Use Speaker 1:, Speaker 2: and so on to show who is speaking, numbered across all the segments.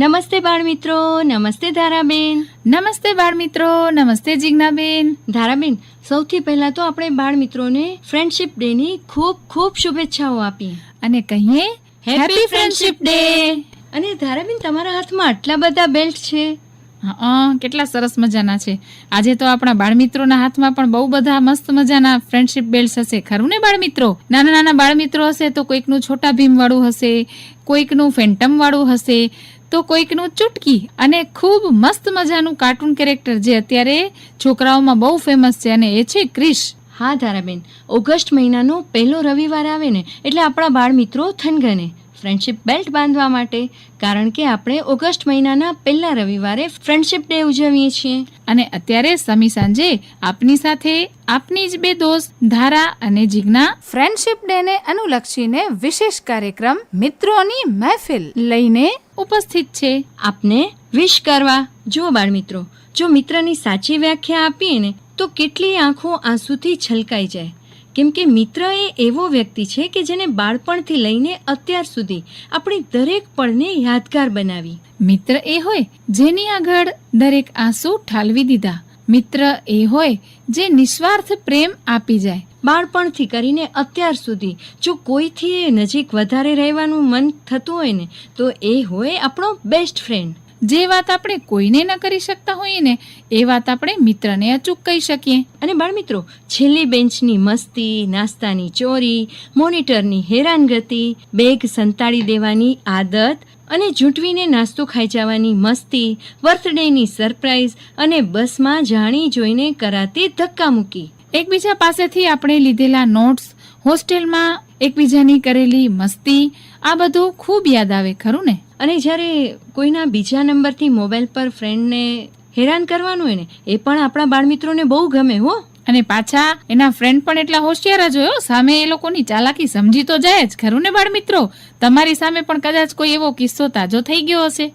Speaker 1: નમસ્તે બાળ મિત્રો નમસ્તે ધારાબેન.
Speaker 2: નમસ્તે બાળ મિત્રો નમસ્તે જિજ્ઞાબેન.
Speaker 1: ધારાબેન સૌથી પહેલા તો આપણે બાળ મિત્રોને ફ્રેન્ડશિપ ડે ની ખૂબ ખૂબ શુભેચ્છાઓ આપી
Speaker 2: અને કહીએ હેપી ફ્રેન્ડશિપ ડે
Speaker 1: અને ધારાબેન તમારા હાથમાં આટલા બધા બેલ્ટ છે?
Speaker 2: હા કેટલા સરસ મજાના છે. આજે તો આપણા બાળમિત્રોના હાથમાં પણ બહુ બધા મસ્ત મજાના ફ્રેન્ડશિપ બેલ્ટ હશે. ખરું ને બાળમિત્રો? નાના નાના બાળમિત્રો હશે તો કોઈકનું છોટા ભીમ વાળું હશે કોઈકનું ફેન્ટમ વાળું હશે. તો કોઈકનું ચૂટકી અને ખૂબ મસ્ત મજાનું કાર્ટૂન કેરેક્ટર જે અત્યારે છોકરાઓમાં બહુ ફેમસ છે અને એ છે ક્રિશ.
Speaker 1: હા, ધારાબેન. ઓગસ્ટ મહિનાનો પહેલો રવિવાર આવે ને, એટલે આપણા બાળ મિત્રો થનગને ફ્રેન્ડશિપ બેલ્ટ બાંધવા માટે કારણ કે આપણે ઓગસ્ટ મહિનાના પહેલા રવિવારે ફ્રેન્ડશિપ ડે ઉજવીએ છીએ.
Speaker 2: અને અત્યારે સમી સાંજે આપની સાથે આપની જ બે દોસ્ત ધારા અને જીજ્ઞા ફ્રેન્ડશિપ ડે ને અનુલક્ષીને વિશેષ કાર્યક્રમ મિત્રોની મહેફિલ લઈને ઉપસ્થિત છે.
Speaker 1: આપને વિશ કરવા જો બાળ મિત્રો જો મિત્રની સાચી વ્યાખ્યા આપીએ ને તો કેટલી આંખો આંસુથી છલકાઈ જાય. કેમ કે મિત્ર એ એવો વ્યક્તિ છે કે જેને બાળપણથી લઈને અત્યાર સુધી આપણી દરેક પળને યાદગાર બનાવી.
Speaker 2: મિત્ર એ હોય જેની આગળ દરેક આંસુ ઠાલવી દીધા. મિત્ર એ હોય જે નિસ્વાર્થ પ્રેમ આપી જાય.
Speaker 1: બાળપણથી કરીને અત્યાર સુધી જો કોઈથી નજીક વધારે રહેવાનું મન થતું હોય ને તો એ હોય આપણો બેસ્ટ ફ્રેન્ડ
Speaker 2: જે વાત આપણે કોઈને ન કરી શકતા હોઈએ ને એ વાત આપણે મિત્રને અચૂક કહી શકીએ.
Speaker 1: અને બાળમિત્રો છેલ્લી બેન્ચની મસ્તી નાસ્તાની ચોરી મોનિટરની હેરાનગતિ બેગ સંતાડી દેવાની આદત અને જૂંટવીને નાસ્તો ખાઈ જવાની મસ્તી બર્થડેની સરપ્રાઈઝ અને બસમાં જાણી જોઈને કરાતી ધક્કા મૂકી.
Speaker 2: એકબીજા પાસેથી આપણે લીધેલા નોટ્સ હોસ્ટેલમાં એકબીજાની કરેલી મસ્તી આ બધું ખૂબ યાદ આવે ખરું ને?
Speaker 1: અને જ્યારે કોઈના બીજા નંબરથી મોબાઈલ પર ફ્રેન્ડને હેરાન કરવાનું હોય ને એ પણ આપણા બાળમિત્રોને બહુ ગમે હો.
Speaker 2: અને પાછા એના ફ્રેન્ડ પણ એટલા હોશિયાર જ હોય હો. સામે એ લોકોની ચાલાકી સમજી તો જાય જ ખરું ને બાળ મિત્રો તમારી સામે પણ કદાચ કોઈ એવો કિસ્સો તાજો થઈ ગયો હશે.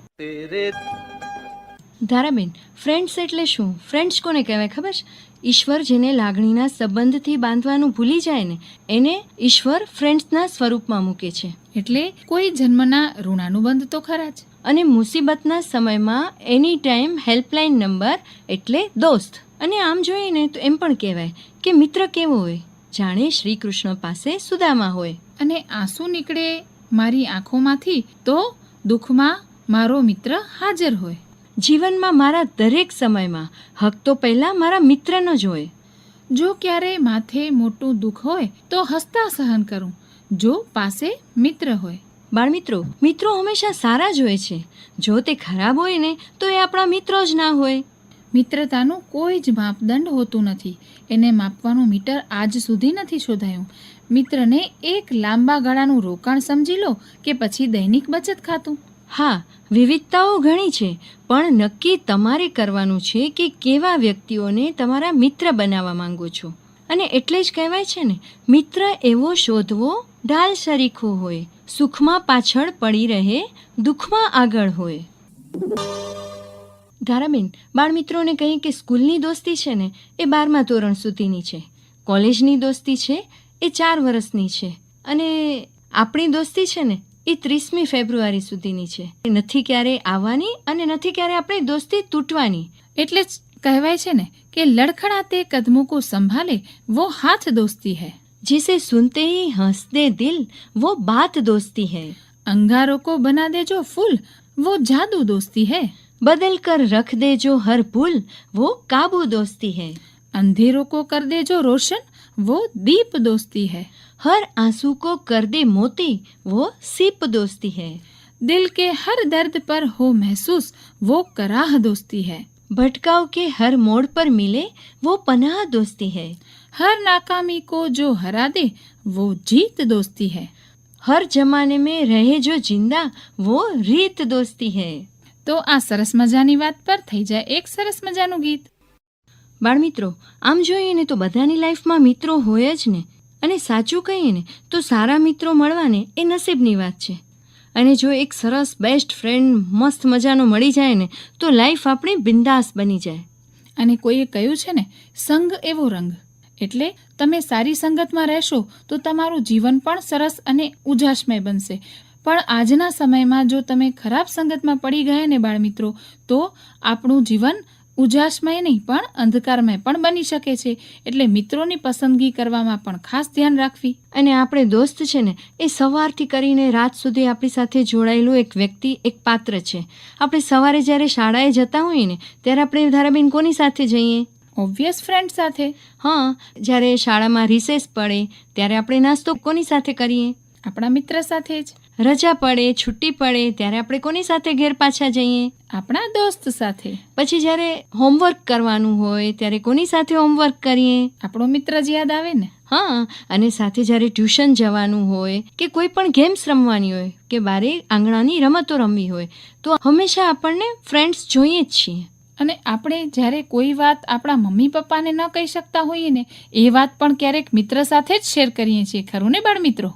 Speaker 1: ધારાબેન ફ્રેન્ડ્સ એટલે શું? ફ્રેન્ડ્સ કોને કહેવાય ખબર? છે ઈશ્વર જેને લાગણીના સંબંધથી બાંધવાનું ભૂલી જાય ને એને ઈશ્વર ફ્રેન્ડ્સના સ્વરૂપમાં મૂકે છે.
Speaker 2: એટલે કોઈ જન્મના ઋણાનુબંધ તો ખરા જ.
Speaker 1: અને મુસીબતના સમયમાં એની ટાઈમ હેલ્પલાઇન નંબર એટલે દોસ્ત. અને આમ જોઈએ ને તો એમ પણ કહેવાય કે મિત્ર કેવો હોય? જાણે શ્રી કૃષ્ણ પાસે સુદામા હોય.
Speaker 2: અને આંસુ નીકળે મારી આંખોમાંથી તો દુઃખમાં મારો મિત્ર હાજર હોય.
Speaker 1: જીવનમાં મારા દરેક સમયમાં હક તો પહેલાં મારા મિત્રનો જ હોય.
Speaker 2: જો ક્યારે માથે મોટું દુઃખ હોય તો હસતા સહન કરું. જો પાસે મિત્ર હોય.
Speaker 1: બાળમિત્રો મિત્રો હંમેશા સારા જ હોય છે. જો તે ખરાબ હોય ને તો એ આપણા મિત્રો જ ના હોય.
Speaker 2: મિત્રતાનું કોઈ જ માપદંડ હોતું નથી. એને માપવાનું મીટર આજ સુધી નથી શોધાયું. મિત્રને એક લાંબા ગાળાનું રોકાણ સમજી લો કે પછી દૈનિક બચત ખાતું.
Speaker 1: હા, વિવિધતાઓ ઘણી છે, પણ નક્કી તમારે કરવાનું છે કે કેવા વ્યક્તિઓને તમારા મિત્ર બનાવવા માંગો છો. અને એટલે જ કહેવાય છે ને, મિત્ર એવો શોધવો, ઢાલ શરીખો હોય, સુખમાં પાછળ પડી રહે, દુઃખમાં આગળ હોય. ધારાબેન બાળમિત્રોને કહીએ કે સ્કૂલની દોસ્તી છે ને, એ બારમા ધોરણ સુધીની છે. કોલેજની દોસ્તી છે, એ ચાર વર્ષની છે. અને આપણી દોસ્તી છે ને એ ત્રીસમી ફેબ્રુઆરી સુધીની છે એ નથી ક્યારે આવવાની અને નથી ક્યારે આપણી દોસ્તી તૂટવાની
Speaker 2: એટલે જ કહેવાય છે ને કે લડખડાતે કદમો કો સંભાલે વો હાથ દોસ્તી है
Speaker 1: जिसे सुनते ही हंसते दिल वो बात दोस्ती है
Speaker 2: अंगारों को बना दे जो फूल वो जादू दोस्ती है
Speaker 1: बदल कर रख दे जो हर भूल वो काबू दोस्ती है
Speaker 2: अंधेरों को कर दे जो रोशन वो दीप दोस्ती है
Speaker 1: हर आंसू को कर दे मोती वो सीप दोस्ती है
Speaker 2: दिल के हर दर्द पर हो महसूस वो कराह दोस्ती है
Speaker 1: भटकाव के हर मोड़ पर मिले वो पनाह दोस्ती है
Speaker 2: हर नाकामी को जो हरा दे वो जीत दोस्ती है
Speaker 1: हर जमाने में रहे जो जिंदा वो रीत दोस्ती है
Speaker 2: તો આ સરસ મજાની વાત પર થઈ જાય એક સરસ મજાનું ગીત
Speaker 1: બાળમિત્રો, આમ જોઈએ ને તો બધાની લાઈફમાં મિત્રો હોય જ ને. અને સાચું કહીએ ને તો સારા મિત્રો મળવાને એ નસીબની વાત છે. અને જો એક સરસ બેસ્ટ ફ્રેન્ડ મસ્ત મજાનો મળી જાય ને તો લાઈફ આપણી બિંદાસ બની જાય.
Speaker 2: અને કોઈએ કહ્યું છે ને, સંગ એવો રંગ. એટલે તમે સારી સંગતમાં રહેશો તો તમારું જીવન પણ સરસ અને ઉજાસમય બનશે. પણ આજના સમયમાં જો તમે ખરાબ સંગતમાં પડી ગયા ને બાળમિત્રો, તો આપણું જીવન ઉજાસમય નહીં પણ અંધકારમય પણ બની શકે છે. એટલે મિત્રોની પસંદગી કરવામાં પણ ખાસ ધ્યાન રાખવી.
Speaker 1: અને આપણે દોસ્ત છે ને એ સવારથી કરીને રાત સુધી આપણી સાથે જોડાયેલું એક વ્યક્તિ એક પાત્ર છે. આપણે સવારે જ્યારે શાળાએ જતા હોઈએ ને ત્યારે આપણે ધારાબેન કોની સાથે જઈએ?
Speaker 2: ઓબ્વિયસ ફ્રેન્ડ સાથે.
Speaker 1: હા જ્યારે શાળામાં રિસેસ પડે ત્યારે આપણે નાસ્તો કોની સાથે કરીએ?
Speaker 2: આપણા મિત્ર સાથે જ.
Speaker 1: રજા પડે છુટ્ટી પડે ત્યારે આપણે કોની સાથે ઘેર પાછા જઈએ?
Speaker 2: આપણા દોસ્ત સાથે.
Speaker 1: પછી જ્યારે હોમવર્ક કરવાનું હોય ત્યારે કોની સાથે હોમવર્ક કરીએ?
Speaker 2: આપણો મિત્ર જ યાદ આવે ને?
Speaker 1: હા અને સાથે જ્યારે ટ્યુશન જવાનું હોય કે કોઈ પણ ગેમ્સ રમવાની હોય કે બારે આંગણાની રમતો રમવી હોય તો હંમેશા આપણને ફ્રેન્ડ્સ જોઈએ જ છીએ.
Speaker 2: અને આપણે જ્યારે કોઈ વાત આપણા મમ્મી પપ્પાને ન કહી શકતા હોઈએ ને એ વાત પણ ક્યારેક મિત્ર સાથે જ શેર કરીએ છીએ. ખરું ને બાળમિત્રો?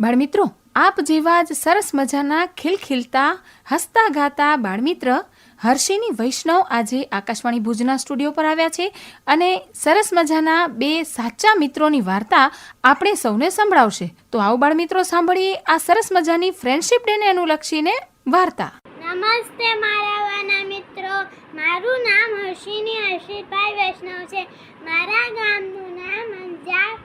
Speaker 2: બાળમિત્રો આપ જેવા જ સરસ મજાના ખિલખિલતા હસતા ગાતા બાળમિત્ર, હર્ષિની વૈષ્ણવ આજે આકાશવાણી ભુજના સ્ટુડિયો પર આવ્યા છે અને સરસ મજાના બે સાચા મિત્રોની વાર્તા આપણે સૌને સંભળાવશે. તો આવો બાળમિત્રો સાંભળીએ આ સરસ મજાની ફ્રેન્ડશિપ ડેને અનુલક્ષીને વાર્તા.
Speaker 3: નમસ્તે મારા વાના મિત્રો. મારું નામ હર્ષિની હર્ષિતભાઈ વૈષ્ણવ છે. મારા ગામનું નામ અંજાર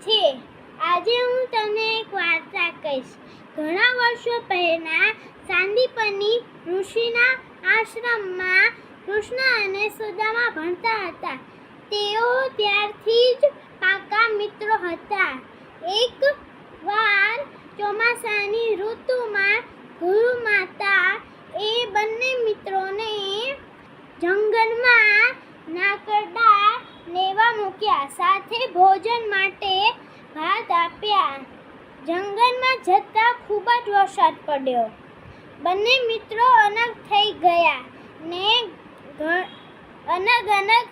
Speaker 3: છે. આજે હું તમને એક વાર્તા કહીશ. ઘણા વર્ષો પહેલાં સાંદીપની ઋષિના આશ્રમમાં કૃષ્ણ અને સુદામા ભણતા હતા. તેઓ ત્યારથી જ પાકા મિત્રો હતા. એક વાર ચોમાસાની ઋતુમાં ગુરુ માતા એ બંને મિત્રોને જંગલમાં નાકડા લેવા મૂક્યા. સાથે ભોજન માટે ભાત આપ્યા. જંગલમાં જતા ખૂબ જ વરસાદ પડ્યો. બંને મિત્રો અનગ થઈ ગયા ને અનગ અલગ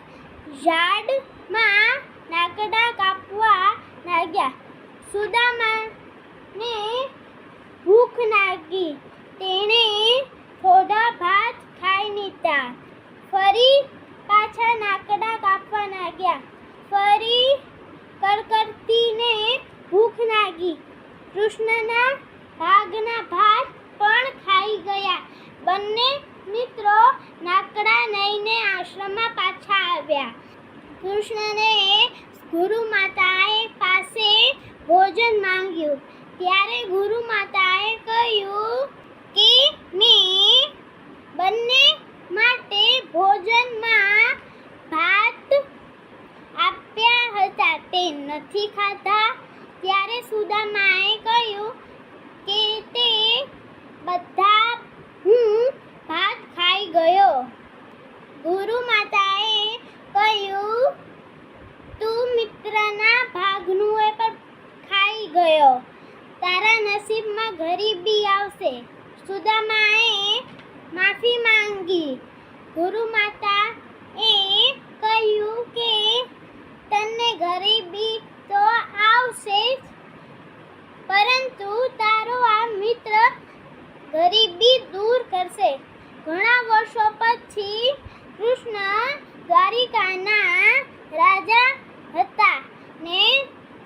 Speaker 3: ઝાડમાં નાકડા કાપવા લાગ્યા. સુદામાને ભૂખ લાગી. તેણે થોડા ભાત ખાઈ લીધા. ફરી પાછા નાકડા કાપવા લાગ્યા. ફરી કરકરતીને ભૂખ લાગી કૃષ્ણના ભાગના ભાત પણ ખાઈ ગયા. બંને મિત્રો નાકડા લઈને આશ્રમમાં પાછા આવ્યા. કૃષ્ણને ગુરુ માતાએ પાસે ભોજન માંગ્યું. ત્યારે ગુરુ માતાએ કહ્યું કે, મેં બંને માટે ભોજનમાં ભાત આપ્યા હતા. તે નથી ખાધા. ત્યારે સુદામાએ કહ્યું કે તે બધા હું ભાત ખાઈ ગયો. ગુરુ માતાએ કહ્યું, તું મિત્રના ભાગનું એ પણ ખાઈ ગયો. તારા નસીબમાં ગરીબી આવશે. સુદામાએ માફી માંગી. ગુરુ માતા એ કહ્યું કે, તને ગરીબી તો આવશે જ. પરંતુ તારો આ મિત્ર ગરીબી દૂર કરશે. ઘણા વર્ષો પછી કૃષ્ણ દ્વારિકાના રાજા હતા ને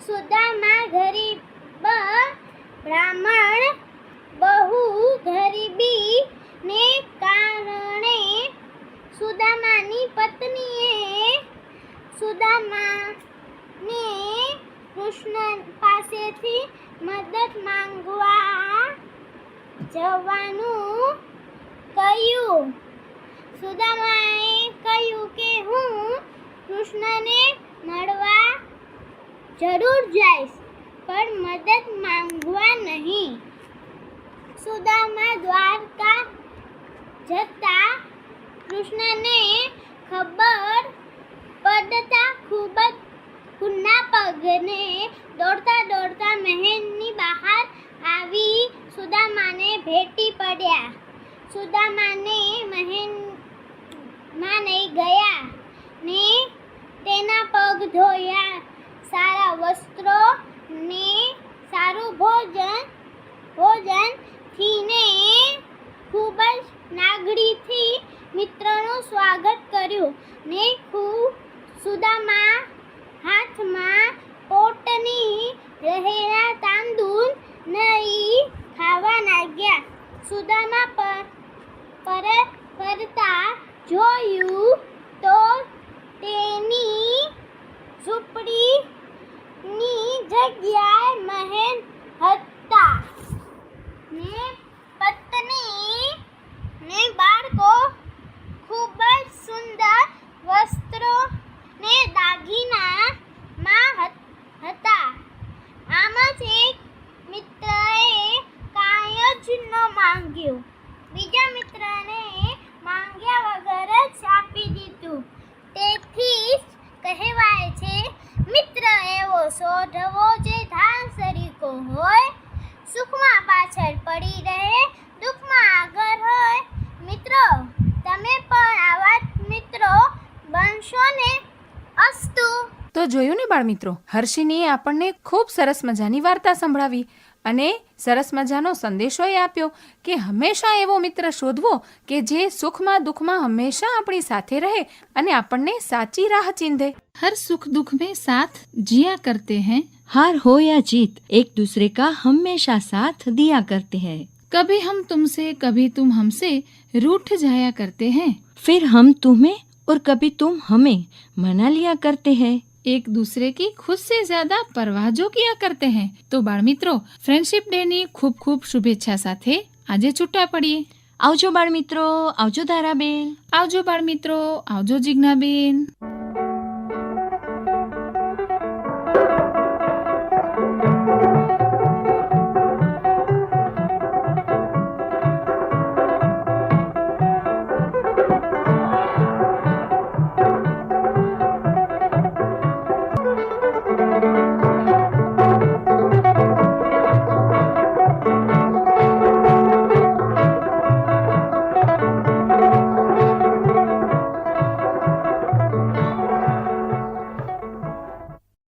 Speaker 3: સુદામા ગરીબ બ્રાહ્મણ બહુ ગરીબી ને કારણે સુદામાની પત્નીએ સુદામાને કૃષ્ણ પાસેથી મદદ માંગવા જવાનું કહ્યું. સુદામાએ કહ્યું કે હું કૃષ્ણને મળવા જરૂર જઈશ, પણ મદદ માંગવા નહીં. સુદામા દ્વારકા જતા કૃષ્ણને ખબર પડતા ખૂબ જ ખુલ્લા પગને દોડતા દોડતા મહેલની બહાર આવી સુદામાને ભેટી પડ્યા. સુદામાને મહેન, માને ગયા ને તેના પગ ધોયા. સારા વસ્ત્રો ને સારું ભોજન ભોજન થીને ખૂબ જ નાગડીથી મિત્રનું સ્વાગત કર્યું ને ખૂબ સુદામા હાથમાં પોટની રહેલા સુદામા પર પર ફરતા જોયું તો તેની ઝૂંપડીની જગ્યાએ મહેલ હતા ને પત્ની ને બાળકો ખૂબ જ સુંદર વસ્ત્રો ને દાગીનામાં હત- હતા આમ જ એક મિત્રએ કાંઈ જ ન માંગ્યું બીજા મિત્રને માંગ્યા વગર જ આપી દીધું તેથી જ કહેવાય છે મિત્ર એવો શોધવો જે ધાન સરીકો હોય સુખમાં પાછળ પડી રહે દુઃખમાં આગળ હોય મિત્રો તમે પણ આવા જ મિત્રો બનશો ને અસ્તુ
Speaker 4: તો જોયું ને બાળમિત્રો હર્ષિનીએ આપણને ખૂબ સરસ મજાની વાર્તા સંભળાવી અને સરસ મજાનો સંદેશો એ આપ્યો કે હંમેશા એવો મિત્ર શોધવો કે જે સુખમાં દુઃખમાં હંમેશા આપણી સાથે રહે અને આપણને સાચી રાહ ચીંધે
Speaker 2: हर सुख दुख में साथ जिया करते हैं
Speaker 1: हार हो या जीत एक दूसरे का हमेशा साथ दिया करते हैं
Speaker 2: कभी हम तुमसे कभी तुम हमसे रूठ जाया करते हैं
Speaker 1: फिर हम तुम्हें और कभी तुम हमें मना लिया करते हैं
Speaker 2: એક દૂસરે કી ખુદ સે જ્યાદા પરવાહ જો કિયા કરતે હૈ તો બાળ મિત્રો ફ્રેન્ડશિપ ડે ની ખૂબ ખૂબ શુભેચ્છા સાથે આજે છૂટા પડીએ
Speaker 1: આવજો બાળ મિત્રો આવજો ધારાબેન
Speaker 2: આવજો બાળ મિત્રો આવજો જિજ્ઞાબેન બેન